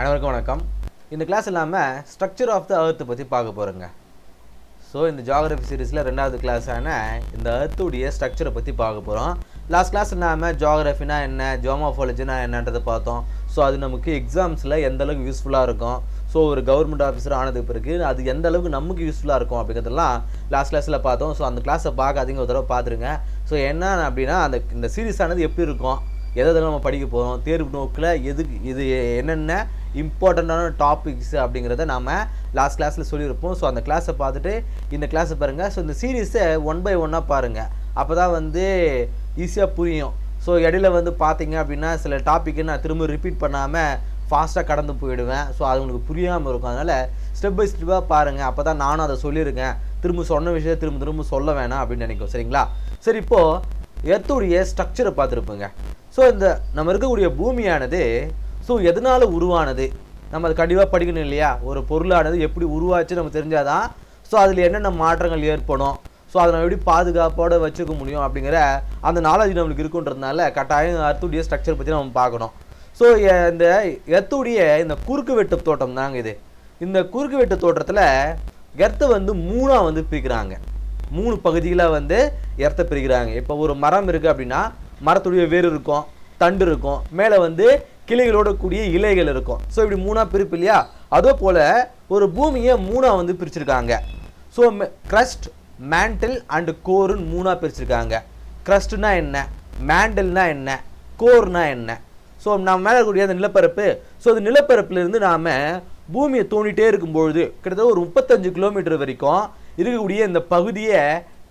அனைவருக்கும் வணக்கம். இந்த கிளாஸ் இல்லாமல் ஸ்ட்ரக்சர் ஆஃப் த earth பற்றி பார்க்க போகிறோங்க ஸோ இந்த ஜியாகிரபி சீரிஸில் ரெண்டாவது கிளாஸான இந்த அர்த்துடைய ஸ்ட்ரக்சரை பற்றி பார்க்க போகிறோம் லாஸ்ட் கிளாஸ் இல்லாமல் ஜாகிரஃபினா என்ன ஜியோமாஃபாலஜினா என்னன்றதை பார்த்தோம். ஸோ அது நமக்கு எக்ஸாம்ஸில் எந்த அளவுக்கு யூஸ்ஃபுல்லாக இருக்கும்? ஸோ ஒரு கவர்மெண்ட் ஆஃபீஸர் ஆனதுக்கு பிறகு அது எந்த அளவுக்கு நமக்கு யூஸ்ஃபுல்லாக இருக்கும் அப்படிங்கிறதெல்லாம் லாஸ்ட் கிளாஸில் பார்த்தோம். ஸோ அந்த கிளாஸை பார்க்காதீங்க ஒரு தடவை பார்த்துருங்க. ஸோ என்ன அப்படின்னா அந்த இந்த சீரீஸ் ஆனது எப்படி இருக்கும்? எதை நம்ம படிக்க போகிறோம் தேர்வு நோக்கில் எதுக்கு இது என்னென்ன இம்பார்ட்டண்ட்டான டாபிக்ஸ் அப்படிங்கிறத நாம் லாஸ்ட் கிளாஸில் சொல்லியிருப்போம். ஸோ அந்த கிளாஸை பார்த்துட்டு இந்த கிளாஸை பாருங்கள் ஸோ இந்த சீரீஸை ஒன் பை ஒன்னாக பாருங்கள் அப்போ தான் வந்து ஈஸியாக புரியும். ஸோ இடையில வந்து பார்த்தீங்க அப்படின்னா சில டாப்பிக்கை நான் திரும்ப ரிப்பீட் பண்ணாமல் ஃபாஸ்ட்டாக கடந்து போயிடுவேன். ஸோ அது உங்களுக்கு புரியாமல் இருக்கும். அதனால் ஸ்டெப் பை ஸ்டெப்பாக பாருங்கள் அப்போ தான் நானும் அதை சொல்லியிருக்கேன். திரும்ப சொன்ன விஷயத்தை திரும்ப திரும்ப சொல்ல வேணாம் அப்படின்னு நினைக்கும். சரிங்களா? சரி இப்போது எர்த்துடைய ஸ்ட்ரக்சரை பார்த்துருப்போங்க. ஸோ இந்த நம்ம இருக்கக்கூடிய பூமியானது ஸோ எதனால் உருவானது? நம்ம அது கண்டிப்பாக படிக்கணும் இல்லையா? ஒரு பொருளானது எப்படி உருவாச்சு நம்ம தெரிஞ்சாதான் ஸோ அதில் என்னென்ன மாற்றங்கள் ஏற்படும்? ஸோ அதை நம்ம எப்படி பாதுகாப்போடு வச்சுக்க முடியும் அப்படிங்கிற அந்த நாலேஜ் நம்மளுக்கு இருக்குன்றதுனால கட்டாயம் அர்த்துடைய ஸ்ட்ரக்சர் பற்றி நம்ம பார்க்கணும். ஸோ இந்த எர்த்துடைய இந்த குறுக்கு வெட்டு தோட்டம் தாங்க இது. இந்த குறுக்கு வெட்டு தோட்டத்தில் எர்த்தை வந்து மூணாக வந்து பிரிக்கிறாங்க. மூணு பகுதிகளாக வந்து எர்த்தை பிரிக்கிறாங்க. இப்போ ஒரு மரம் இருக்குது அப்படின்னா மரத்துடைய வேர் இருக்கும் தண்டு இருக்கும் மேலே வந்து கிளைகளோட கூடிய இலைகள் இருக்கும். ஸோ இப்படி மூணாக பிரிப்பு இல்லையா? அதே போல் ஒரு பூமியை மூணாக வந்து பிரிச்சிருக்காங்க. ஸோ க்ரஸ்ட் மேண்டில் அண்டு கோருன்னு மூணாக பிரிச்சிருக்காங்க. க்ரஸ்ட்னா என்ன? மேண்டில்னா என்ன? கோர்னா என்ன? ஸோ நம்ம மேலே இருக்கக்கூடிய அந்த நிலப்பரப்பு ஸோ அந்த நிலப்பரப்புலேருந்து நாம் பூமியை தோண்டிகிட்டே இருக்கும்பொழுது கிட்டத்தட்ட ஒரு முப்பத்தஞ்சு கிலோமீட்டர் வரைக்கும் இருக்கக்கூடிய இந்த பகுதியை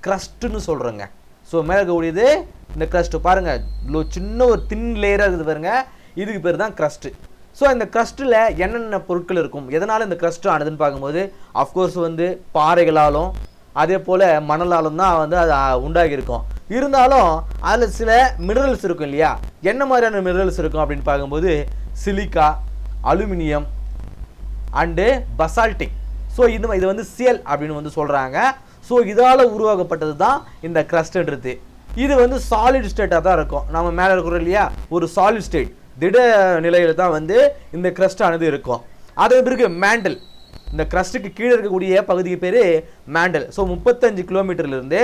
க்ரஸ்ட்டுன்னு சொல்கிறோங்க ஸோ மேலே இருக்கக்கூடியது இந்த க்ரஸ்ட்டு பாருங்கள் இவ்வளோ சின்ன ஒரு தின் லேயராக இருக்குது பாருங்க. இதுக்கு பேர் தான் க்ரஸ்ட்டு ஸோ இந்த க்ரஸ்ட்டில் என்னென்ன பொருட்கள் இருக்கும்? எதனால் இந்த க்ரஸ்ட்டு ஆனதுன்னு பார்க்கும்போது அஃப்கோர்ஸ் வந்து பாறைகளாலும் அதே போல் மணலாலும் தான் வந்து அது உண்டாகியிருக்கும். இருந்தாலும் அதில் சில மினரல்ஸ் இருக்கும் இல்லையா? என்ன மாதிரியான மினரல்ஸ் இருக்கும் அப்படின்னு பார்க்கும்போது silica aluminium and basaltic so இது இது வந்து சியல் அப்படின்னு வந்து சொல்கிறாங்க ஸோ இதால் உருவாக்கப்பட்டது தான் இந்த க்ரஸ்ட்ன்றது இது வந்து சாலிட் ஸ்டேட்டாக தான் இருக்கும். நம்ம மேலே இருக்கிறோம் இல்லையா? ஒரு சாலிட் ஸ்டேட் திட நிலையில் தான் வந்து இந்த crust ஆனது இருக்கும். அதே பிறகு மேண்டல் இந்த க்ரஸ்ட்டுக்கு கீழே இருக்கக்கூடிய பகுதிக்கு பேர் மேண்டல் ஸோ முப்பத்தஞ்சு கிலோமீட்டர்லேருந்து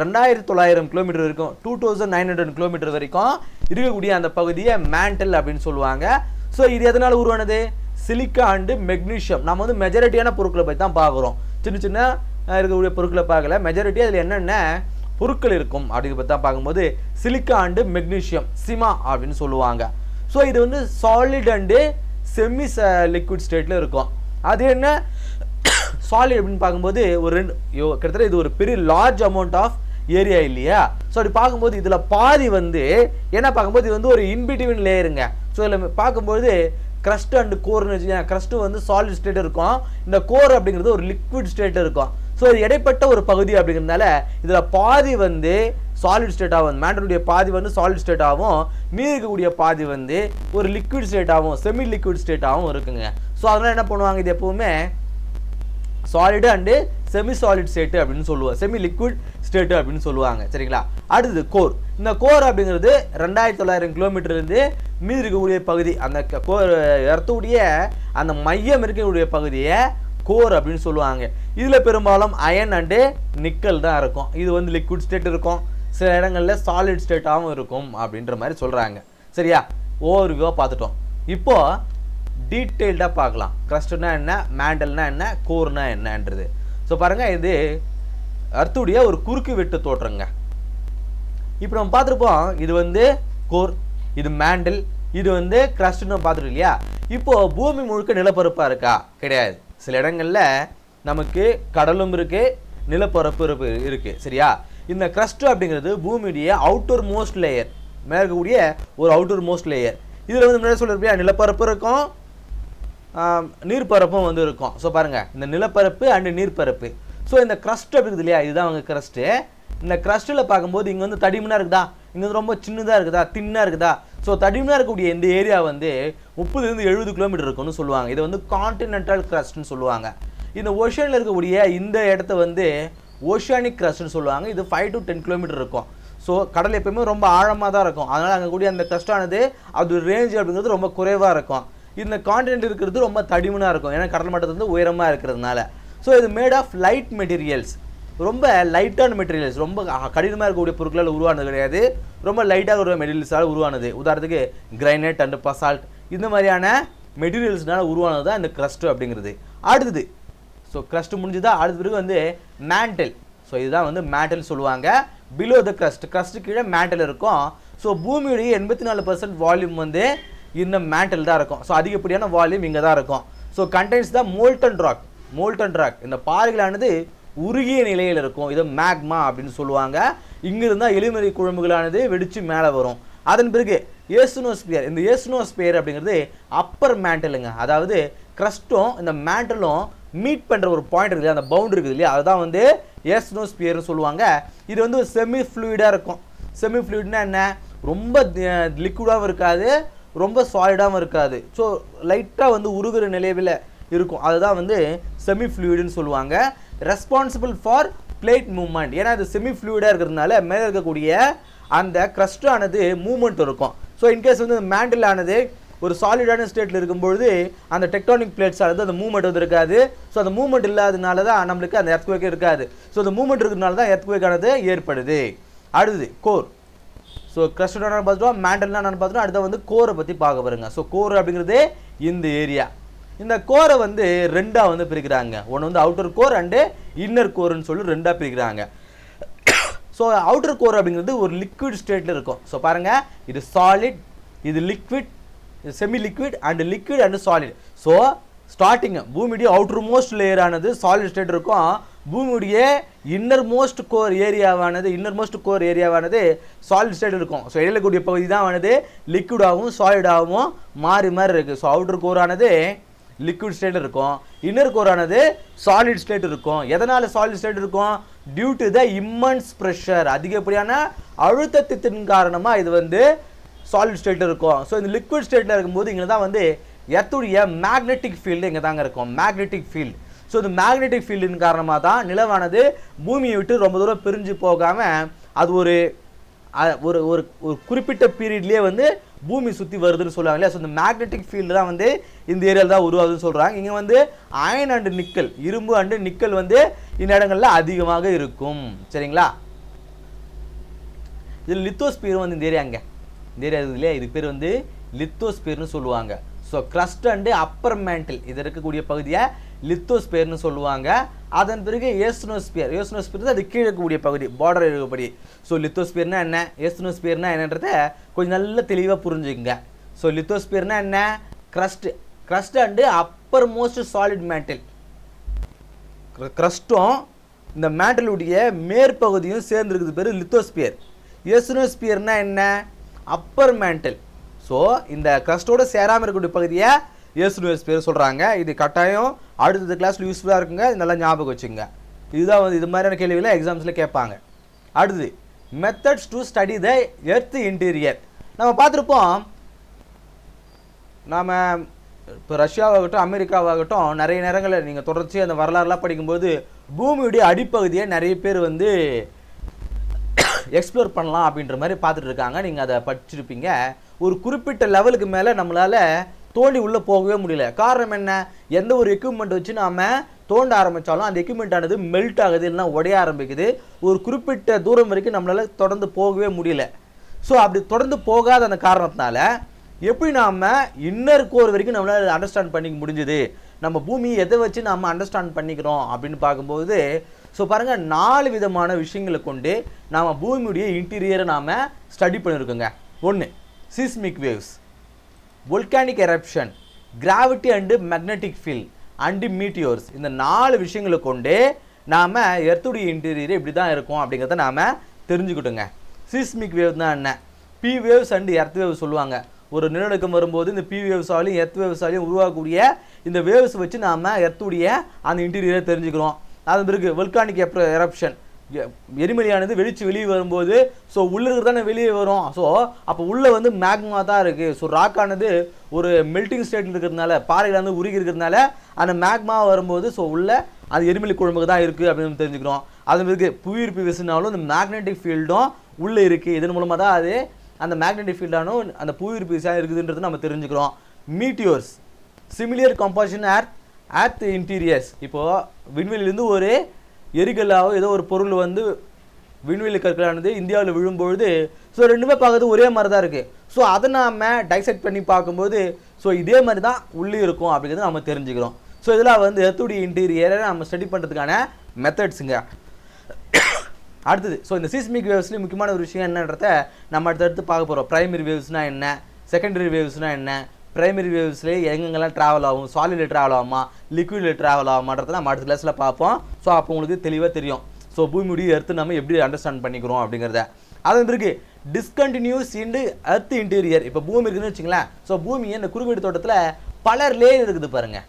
ரெண்டாயிரத்தி தொள்ளாயிரம் கிலோமீட்டர் வரைக்கும் two thousand nine hundred kilometre வரைக்கும் இருக்கக்கூடிய அந்த பகுதியை மேண்டல் அப்படின்னு சொல்லுவாங்க. ஸோ இது எதனால் உருவானது? சிலிக்கா அண்டு மெக்னீஷியம் நம்ம வந்து மெஜாரிட்டியான பொருட்களை பற்றி தான் பார்க்குறோம். சின்ன சின்ன இருக்கக்கூடிய பொருட்களை பார்க்கல. மெஜாரிட்டி அதில் என்னென்ன? பொருட்கள் இருக்கும் அப்படின்னு பற்றி தான் பார்க்கும்போது சிலிக்கா அண்டு மெக்னீஷியம் சிமா அப்படின்னு சொல்லுவாங்க. ஸோ இது வந்து சாலிட் அண்டு செமி லிக்விட் ஸ்டேட்டில் இருக்கும். அது என்ன? சாலிட் அப்படின்னு பார்க்கும்போது ஒரு ரெண்டு கிட்டத்தட்ட இது ஒரு பெரிய லார்ஜ் அமௌண்ட் ஆஃப் ஏரியா இல்லையா? ஸோ அப்படி பார்க்கும்போது இதில் பாதி வந்து என்ன பார்க்கும்போது இது வந்து ஒரு இன்பிட்வீன் லேயருங்க ஸோ இதில் பார்க்கும்போது கிரஸ்ட் அண்ட் கோர்னு வச்சுக்கோங்க. கிரஸ்ட்டு வந்து சாலிட் ஸ்டேட் இருக்கும். இந்த கோர் அப்படிங்கிறது ஒரு லிக்விட் ஸ்டேட் இருக்கும். ஸோ இது இடைப்பட்ட ஒரு பகுதி அப்படிங்கிறதுனால இதில் பாதி வந்து சாலிட் ஸ்டேட்டாகவும் மேண்டனுடைய பாதி வந்து சாலிட் ஸ்டேட்டாகவும் மீதி இருக்கக்கூடிய பாதி வந்து ஒரு லிக்விட் ஸ்டேட்டாகவும் செமி லிக்விட் ஸ்டேட்டாகவும் இருக்குங்க. ஸோ அதனால் என்ன பண்ணுவாங்க? இது எப்போவுமே solid and semi solid state அப்படின்னு சொல்லுவாங்க செமி லிக்விட் ஸ்டேட்டு அப்படின்னு சொல்லுவாங்க. சரிங்களா? அடுத்தது கோர் இந்த கோர் அப்படிங்கிறது ரெண்டாயிரத்தி தொள்ளாயிரம் கிலோமீட்டர்லேருந்து மீதி இருக்கக்கூடிய பகுதி அந்த க- கோர் அந்த மையம் இருக்கக்கூடிய பகுதியை கோர் அப்படின்னு சொல்லுவாங்க. இதில் பெரும்பாலும் அயன் அண்டு நிக்கல் தான் இருக்கும். இது வந்து லிக்விட் ஸ்டேட் இருக்கும். சில இடங்களில் சாலிட் ஸ்டேட்டாகவும் இருக்கும் அப்படின்ற மாதிரி சொல்கிறாங்க சரியா? ஓவர்வியூவாக பார்த்துட்டோம். இப்போது டீட்டெயில்டாக பார்க்கலாம். க்ரஸ்ட்னா என்ன? மேண்டல்னா என்ன? கோர்னா என்னன்றது. ஸோ பாருங்கள் இது அர்த்துடைய ஒரு குறுக்கு வெட்டு தோற்றங்க. இப்போ நம்ம பார்த்துருப்போம் இது வந்து கோர் இது மேண்டில் இது வந்து கிரஸ்ட்னு பார்த்துருக்கோம் இல்லையா? இப்போது பூமி முழுக்க நிலப்பரப்பாக இருக்கா? கிடையாது. சில இடங்களில் நமக்கு கடலும் இருக்குது நிலப்பரப்பு இருக்கு இருக்குது சரியா? இந்த கிரஸ்ட் அப்படிங்கிறது பூமியுடைய அவுட்டர் மோஸ்ட் லேயர் மேலே இருக்கக்கூடிய ஒரு அவுட்டர் மோஸ்ட் லேயர் இதில் வந்து முன்னாடி சொல்லிருப்பியா நிலப்பரப்பு இருக்கும் நீர்ப்பரப்பும் வந்து இருக்கும். ஸோ பாருங்கள் இந்த நிலப்பரப்பு அண்டு நீர்ப்பரப்பு. ஸோ இந்த crust இருக்குது இல்லையா? இதுதான் அவங்க க்ரஸ்ட்டு இந்த க்ரஸ்ட்டில் பார்க்கும்போது இங்கே வந்து தடிமனாக இருக்குதா? இங்கே வந்து ரொம்ப சின்னதாக இருக்குதா? தின்னாக இருக்குதா? ஸோ தடிமனாக இருக்கக்கூடிய இந்த ஏரியா வந்து முப்பதுலேருந்து எழுபது கிலோமீட்டர் இருக்கும்னு சொல்லுவாங்க. இதை வந்து கான்டினென்டல் கிரஸ்ட்னு சொல்லுவாங்க. இந்த ஓஷனில் இருக்கக்கூடிய இந்த இடத்த வந்து ஓஷானிக் கிரஸ்ட்னு சொல்லுவாங்க. இது ஃபைவ் டு டென் கிலோமீட்டர் இருக்கும். ஸோ கடல் எப்பயுமே ரொம்ப ஆழமாக தான் இருக்கும். அதனால் அங்கே கூடிய அந்த crust ஆனது அது ரேஞ்ச் அப்படிங்கிறது ரொம்ப குறைவாக இருக்கும். இந்த காண்டினென்ட் இருக்கிறது ரொம்ப தடிமனாக இருக்கும். ஏன்னா கடல் மட்டத்துல வந்து உயரமாக இருக்கிறதுனால. ஸோ இது மேட் ஆஃப் லைட் மெட்டீரியல்ஸ் ரொம்ப லைட்டான மெட்டீரியல்ஸ் ரொம்ப கடினமாக இருக்கக்கூடிய பொருட்களால் உருவானது கிடையாது. ரொம்ப லைட்டாக ஒரு மெட்டீரியல்ஸால் உருவானது. உதாரணத்துக்கு கிரைனைட் அண்ட் பசால்ட் இந்த மாதிரியான மெட்டீரியல்ஸ்னால உருவானது தான் இந்த க்ரஸ்ட்டு அப்படிங்கிறது. அடுத்தது ஸோ க்ரஸ்ட்டு முடிஞ்சுதா? அடுத்த பிறகு வந்து மேண்டல் ஸோ இதுதான் வந்து மேண்டல் சொல்லுவாங்க. பிலோ த க்ரஸ்ட் க்ரஸ்ட்டு கீழே மேண்டல் இருக்கும். ஸோ பூமியுடைய எண்பத்தி நாலு பர்சன்ட் வால்யூம் வந்து இந்த மேண்டல் தான் இருக்கும். ஸோ அதிகப்படியான வால்யூம் இங்கே தான் இருக்கும். ஸோ கண்டென்ட்ஸ் தான் மோல்டன் ராக் மோல்டன் ராக் இந்த பாறைகளானது உருகிய நிலையில் இருக்கும். இது மேக்மா அப்படின்னு சொல்லுவாங்க. இங்கிருந்தால் எளிமறை குழம்புகளானது வெடித்து மேலே வரும். அதன் பிறகு ஏசுனோஸ்பியர் இந்த ஏசுனோஸ்பியர் அப்படிங்கிறது அப்பர் மேண்டலுங்க அதாவது கிரஸ்டும் இந்த மேண்டலும் மீட் பண்ணுற ஒரு பாயிண்ட் இருக்குது அந்த பவுண்டரி இருக்குது இல்லையா? அதுதான் வந்து ஏஸ்னோஸ்பியர்னு சொல்லுவாங்க. இது வந்து ஒரு செமி ஃப்ளூயிடாக இருக்கும். செமி ஃப்ளூயிட்னா என்ன? ரொம்ப லிக்விடாகவும் இருக்காது. ரொம்ப சாலிடாகவும் இருக்காது. ஸோ லைட்டாக வந்து உருகிற நிலையில் இருக்கும். அதுதான் வந்து செமி ஃப்ளூயிடுன்னு சொல்லுவாங்க. ரெஸ்பான்சிபிள் ஃபார் பிளேட் மூவ்மெண்ட் ஏன்னா இது செமி ஃப்ளூயிடாக இருக்கிறதுனால மேலே இருக்கக்கூடிய அந்த crust ஆனது மூவ்மெண்ட் இருக்கும் ஸோ இன்கேஸ் வந்து மேண்டில் ஆனது ஒரு சாலிடான ஸ்டேட்டில் இருக்கும்பொழுது அந்த டெக்டானிக் பிளேட்ஸ் ஆனது அந்த மூவ்மெண்ட் வந்து இருக்காது. ஸோ அந்த மூவ்மெண்ட் இல்லாதனால தான் நம்மளுக்கு அந்த எர்த்குவேக்கே இருக்காது. ஸோ அந்த மூவ்மெண்ட் இருக்கிறதுனால தான் earthquake ஆனது ஏற்படுது. அடுத்தது கோர் ஸோ கிரஸ்டான பார்த்துட்டோம் மேண்டல்னா நான் பார்த்துட்டோம் அடுத்த வந்து கோரை பற்றி பார்க்க பாருங்க ஸோ கோர் அப்படிங்கிறது இந்த ஏரியா இந்த கோரை வந்து ரெண்டாக வந்து பிரிக்கிறாங்க. ஒன்று வந்து அவுட்டர் கோர் அண்டு இன்னர் கோர்னு சொல்லி ரெண்டாக பிரிக்கிறாங்க. ஸோ அவுட்டர் கோர் அப்படிங்கிறது ஒரு லிக்விட் ஸ்டேட்டில் இருக்கும். ஸோ பாருங்கள் இது சாலிட் இது liquid semi liquid and liquid and solid so starting பூமியுடைய அவுட்டர் மோஸ்ட் லேயர் ஆனது சாலிட் ஸ்டேட் இருக்கும். பூமியுடைய இன்னர் மோஸ்ட் கோர் ஏரியாவானது இன்னர் மோஸ்ட் கோர் ஏரியாவானது சாலிட் ஸ்டேட் இருக்கும். ஸோ இடையில கூடிய பகுதி தான் ஆனது லிக்விடாகவும் சாலிடாகவும் மாறி மாறி இருக்குது ஸோ அவுட்டர் கோரானது லிக்விட் ஸ்டேட் இருக்கும். இன்னர் கோரானது சாலிட் ஸ்டேட் இருக்கும். எதனால் சாலிட் ஸ்டேட் இருக்கும்? Due to the immense pressure அதிகப்படியான அழுத்தத்தின் காரணமாக இது வந்து சாலிட் ஸ்டேட் இருக்கும். ஸோ இந்த லிக்விட் ஸ்டேட்டில் இருக்கும்போது இங்கே தான் வந்து எத்துடைய மேக்னெட்டிக் ஃபீல்டு இங்கே தாங்க இருக்கும். மேக்னெட்டிக் ஃபீல்டு ஸோ இந்த மேக்னெட்டிக் ஃபீல்டின் காரணமாக தான் நிலவானது பூமியை விட்டு ரொம்ப தூரம் பிரிஞ்சு போகாமல் அது ஒரு ஒரு ஒரு ஒரு குறிப்பிட்ட பீரியட்லேயே வந்து பூமி சுற்றி வருதுன்னு சொல்லுவாங்க இல்லையா? ஸோ இந்த மேக்னெட்டிக் ஃபீல்டு தான் வந்து இந்த ஏரியாவில் தான் உருவாகுதுன்னு சொல்கிறாங்க இங்கே வந்து அயன் அண்டு நிக்கல் இரும்பு அண்டு நிக்கல் வந்து இந்த இடங்களில் அதிகமாக இருக்கும். சரிங்களா? இதில் லித்தோஸ்பியர் வந்து இந்த ஏரியாங்க இந்த ஏரியா இருக்குது இல்லையா இது பேர் வந்து லித்தோஸ்பியர்னு சொல்லுவாங்க. So crust and upper mantle இது இருக்கக்கூடிய பகுதியை லித்தோஸ்பியர்னு சொல்லுவாங்க. அதன் பிறகு ஏஸ்னோஸ்பியர் ஏஸ்னோஸ்பியர் அது கீழே இருக்கக்கூடிய பகுதி பார்டர் இருக்கக்கூடிய. ஸோ லித்தோஸ்பியர்னா என்ன? ஏஸ்னோஸ்பியர்னா என்னன்றத கொஞ்சம் நல்ல தெளிவாக புரிஞ்சுக்கங்க. ஸோ லித்தோஸ்பியர்னா என்ன? Crust crust and uppermost solid mantle க்ரஸ்ட்டும் இந்த மேண்டலுடைய மேற்பகுதியும் சேர்ந்துருக்குது பேர் லித்தோஸ்பியர் எஸ்னோஸ்பியர்னா என்ன? அப்பர் மேண்டல் ஸோ இந்த கிரஸ்டோட சேராமல் இருக்கக்கூடிய பகுதியை எஸ்னோஸ்பியர் சொல்கிறாங்க இது கட்டாயம் அடுத்தது கிளாஸில் யூஸ்ஃபுல்லாக இருக்குங்க. இது நல்லா ஞாபகம் வச்சுங்க இதுதான் வந்து இது மாதிரியான கேள்விகளை எக்ஸாம்ஸில் கேட்பாங்க. அடுத்து methods to study the earth interior நம்ம பார்த்துருப்போம். நாம் இப்போ ரஷ்யாவாகட்டும் அமெரிக்காவாகட்டும் நிறைய நேரங்களில் நீங்கள் தொடர்ச்சி அந்த வரலாறுலாம் படிக்கும்போது பூமியுடைய அடிப்பகுதியை நிறைய பேர் வந்து எக்ஸ்ப்ளோர் பண்ணலாம் அப்படின்ற மாதிரி பார்த்துட்டு இருக்காங்க. நீங்கள் அதை படிச்சிருப்பீங்க. ஒரு குறிப்பிட்ட லெவலுக்கு மேலே நம்மளால் தோண்டி உள்ளே போகவே முடியல. காரணம் என்ன? எந்த ஒரு எக்யூப்மெண்ட் வச்சு நாம் தோண்ட ஆரம்பித்தாலும் அந்த எக்யூப்மெண்ட் ஆனது மெல்ட் ஆகுது இல்லைன்னா உடைய ஆரம்பிக்குது. ஒரு குறிப்பிட்ட தூரம் வரைக்கும் நம்மளால் தொடர்ந்து போகவே முடியல. ஸோ அப்படி தொடர்ந்து போகாத அந்த காரணத்தினால எப்படி நாம் இன்னர் கோர் வரைக்கும் நம்மளால் அண்டர்ஸ்டாண்ட் பண்ணிக்க முடிஞ்சுது? நம்ம பூமி எதை வச்சு நாம் அண்டர்ஸ்டாண்ட் பண்ணிக்கிறோம் அப்படின்னு பார்க்கும்போது ஸோ பாருங்கள் நாலு விதமான விஷயங்களை கொண்டு நாம் பூமியுடைய இன்டீரியரை நாம் ஸ்டடி பண்ணியிருக்கோங்க ஒன்று seismic waves volcanic eruption gravity and magnetic field and meteors இந்த நாலு விஷயங்களை கொண்டு நாம் எர்த்துடைய இன்டீரியர் இப்படி தான் இருக்கும் அப்படிங்கிறத நாம் தெரிஞ்சுக்கிட்டோங்க. சீஸ்மிக் வேவ் தான் என்ன? P waves and earth waves சொல்லுவாங்க. ஒரு நிலநடுக்கம் வரும்போது இந்த பி வேவ்ஸாலையும் எர்த் வேவ்ஸாலையும் உருவாகக்கூடிய இந்த வேவ்ஸ் வச்சு நாம் எர்த்துடைய அந்த இன்டீரியரை தெரிஞ்சுக்கிறோம். அது பிறகு வெல்கானிக் eruption. எரிமலையானது வெளிச்சு வெளியே வரும்போது ஸோ உள்ளே தானே வெளியே வரும். ஸோ அப்போ உள்ளே வந்து மேக்மா தான் இருக்குது ஸோ ராக்கானது ஒரு மெல்டிங் ஸ்டேட் இருக்கிறதுனால பாறையில் வந்து உருகி இருக்கிறதுனால அந்த மேக்மா வரும்போது ஸோ உள்ளே அது எரிமலை குழம்புக்கு தான் இருக்குது அப்படின்னு தெரிஞ்சுக்கிறோம். அது பிறகு புவியீர்ப்பு விசுனாலும் இந்த மேக்னெட்டிக் ஃபீல்டும் உள்ளே இருக்குது இதன் மூலமாக தான் அது அந்த மேக்னெட்டிக் ஃபீல்டானும் அந்த புவியீர்ப்பு விசையாக இருக்குதுன்றது நம்ம தெரிஞ்சுக்கிறோம். Meteors similar composition earth earth interiors இப்போது விண்வெளியிலேருந்து ஒரு எரிகல்லாவோ ஏதோ ஒரு பொருள் வந்து விண்வெளி கற்களானது இந்தியாவில் விழும்பொழுது ஸோ ரெண்டுமே பார்க்கறது ஒரே மாதிரி தான் இருக்குது ஸோ அதை நாம் டைசெக்ட் பண்ணி பார்க்கும்போது ஸோ இதே மாதிரி தான் உள்ளே இருக்கும் அப்படிங்கிறது நம்ம தெரிஞ்சுக்கிறோம். ஸோ இதெல்லாம் வந்து எத்துடி இன்டீரியரை நம்ம ஸ்டடி பண்ணுறதுக்கான மெத்தட்ஸுங்க அடுத்தது ஸோ இந்த சீஸ்மிக் வேவ்ஸ்லேயும் முக்கியமான ஒரு விஷயம் என்னன்றத நம்ம அடுத்தடுத்து பார்க்க போகிறோம் ப்ரைமரி வேவ்ஸ்னால் என்ன? செகண்டரி வேவ்ஸ்னால் என்ன? பிரைமரி வேவ்ஸ்லேயே எங்கெங்கெல்லாம் ட்ராவல் ஆகும்? சாலிடில் ட்ராவல் ஆகுமா? லிக்விடில் ட்ராவல் ஆகுமான்றதை நம்ம அடுத்த கிளாஸில் பார்ப்போம். ஸோ அப்போ உங்களுக்கு தெளிவாக தெரியும். ஸோ பூமியுடைய எர்த்து நம்ம எப்படி அண்டர்ஸ்டாண்ட் பண்ணிக்கிறோம் அப்படிங்கிறத. அதன் பிறகு டிஸ்கண்டினியூஸ் இண்டு எர்த் இன்டீரியர் இப்போ பூமி இருக்குதுன்னு வச்சுங்களேன் ஸோ பூமி இந்த குறுவீடு தோட்டத்தில் பல லேயர் இருக்குது பாருங்கள்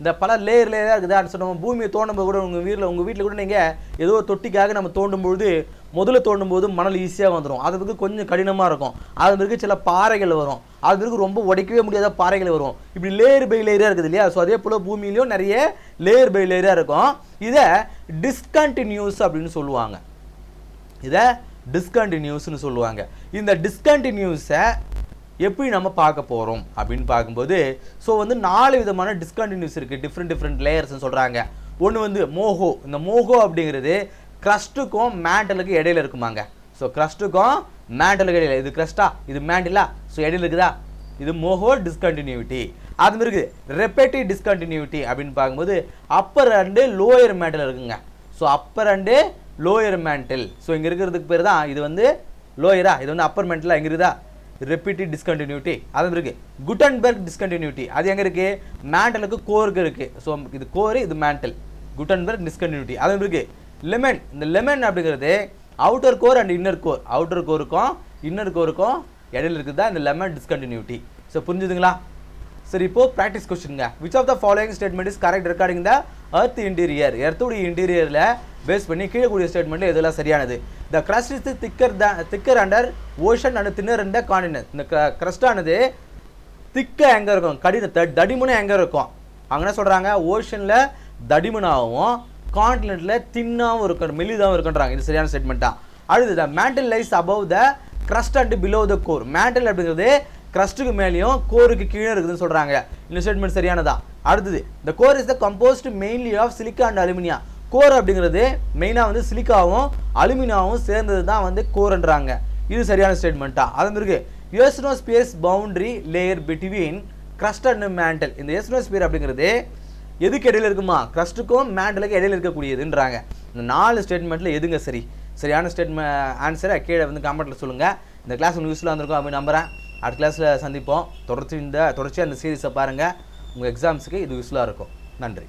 இந்த பல லேயர் லேயராக இருக்குது அது சொன்னோம் பூமியை தோண்டும் போது கூட உங்கள் வீட்டில் உங்கள் வீட்டில் கூட நீங்கள் ஏதோ தொட்டிக்காக நம்ம தோண்டும் பொழுது முதல்ல தோண்டும் போது மணல் ஈஸியாக வந்துடும் அது பிறகு கொஞ்சம் கடினமாக இருக்கும். அது பிறகு சில பாறைகள் வரும். அது பிறகு ரொம்ப உடைக்கவே முடியாத பாறைகள் வரும். இப்படி லேயர் பை லேயராக இருக்குது இல்லையா? ஸோ அதே போல் பூமியிலையும் நிறைய லேயர் பை லேயராக இருக்கும். இதை டிஸ்கண்டினியூஸ் அப்படின்னு சொல்லுவாங்க. இதை டிஸ்கண்டினியூஸ்னு சொல்லுவாங்க. இந்த டிஸ்கண்டினியூஸை எப்படி நம்ம பார்க்க போகிறோம் அப்படின்னு பார்க்கும்போது ஸோ வந்து நாலு விதமான டிஸ்கண்டினியூஸ் இருக்குது டிஃப்ரெண்ட் டிஃப்ரெண்ட் லேயர்ஸ்னு சொல்கிறாங்க ஒன்று வந்து மோகோ இந்த மோகோ அப்படிங்கிறது க்ரஸ்ட்டுக்கும் மேண்டலுக்கும் இடையில இருக்குமாங்க. ஸோ க்ரஸ்ட்டுக்கும் மேண்டலுக்கு இடையில. இது க்ரஸ்டா இது மேண்டிலா ஸோ இடையில இருக்குதா? இது மோகோ டிஸ்கண்டினியூட்டி அது இருக்குது ரெப்பேட்டிவ் டிஸ்கண்டினியூட்டி அப்படின்னு பார்க்கும்போது அப்பர் அண்டு லோயர் மேண்டல் இருக்குங்க. So upper and lower mantle so இங்கே இருக்கிறதுக்கு பேர் தான் இது வந்து லோயரா இது வந்து அப்பர் மேண்டலா இங்கே இருக்குதா? ரிப்பீட்டட் டிஸ்கண்டினியூட்டி அதுவும் இருக்குது குட்டன்பெர்க் டிஸ்கண்டினியூட்டி அது எங்கே இருக்குது மேண்டலுக்கு கோருக்கு இருக்குது ஸோ இது கோரு இது மேண்டல் குட்டன்பெர்க் டிஸ்கண்டினியூட்டி அதுவும் இருக்குது லெமன் இந்த லெமன் அப்படிங்கிறது outer core and inner core outer கோருக்கும் inner கோருக்கும் இடையில இருக்குது தான் இந்த லெமன் டிஸ்கண்டினியூட்டி ஸோ புரிஞ்சுதுங்களா? சரி இப்போ practice கொஸ்டின்ங்க which of the following statement is correct regarding the earth interior எர்த்துடைய இன்டீரியரில் பேஸ் பண்ணி கீழே கூடிய ஸ்டேட்மெண்ட்டில் இதெல்லாம் சரியானது. த crust is thicker the thicker under ocean and thinner and continent இந்த கிரஸ்டானது திக்காக எங்கே இருக்கும். கடின தடிமனாக எங்கே இருக்கும். அவங்க என்ன சொல்கிறாங்க ஓஷனில் தடிமனாகவும் காண்டினென்ட்டில் தின்னாகவும் இருக்கும் மெலிதாகவும் இருக்குன்றாங்க. இது சரியான ஸ்டேட்மெண்ட்டாக அடுத்து the mantle lies above the crust and below the core mantle அப்படிங்கிறது க்ரஸ்ட்டுக்கு மேலேயும் கோருக்கு கீழே இருக்குதுன்னு சொல்கிறாங்க இந்த ஸ்டேட்மெண்ட் சரியானதா? அடுத்தது இந்த core is the composed mainly of silica and alumina core அப்படிங்கிறது மெயினாக வந்து சிலிக்காவும் அலுமினியாவும் சேர்ந்தது தான் வந்து கோர்ன்றாங்க. இது சரியான ஸ்டேட்மெண்ட்டா அது பிறகு யோஸ்னோஸ்பியர்ஸ் boundary layer between crust and mantle இந்த யோஸ்னோஸ்பியர் அப்படிங்கிறது எதுக்கு இடையில இருக்குமா? க்ரஸ்ட்டுக்கும் மேண்டலுக்கும் இடையில இருக்கக்கூடியதுன்றாங்க. இந்த நாலு ஸ்டேட்மெண்ட்டில் எதுங்க சரி? சரியான ஸ்டேட்மெண்ட் ஆன்சரை கீழே வந்து கமெண்ட்டில் சொல்லுங்கள் இந்த கிளாஸ் உங்களுக்கு யூஸ்ஃபுல்லாக இருந்திருக்கும் அப்படின்னு நம்புகிறேன் அடுத்த கிளாஸில் சந்திப்போம். தொடர்ச்சி இந்த தொடர்ச்சியாக இந்த சீரீஸை பாருங்கள் உங்கள் எக்ஸாம்ஸுக்கு இது யூஸ்ஃபுல்லாக இருக்கும். நன்றி.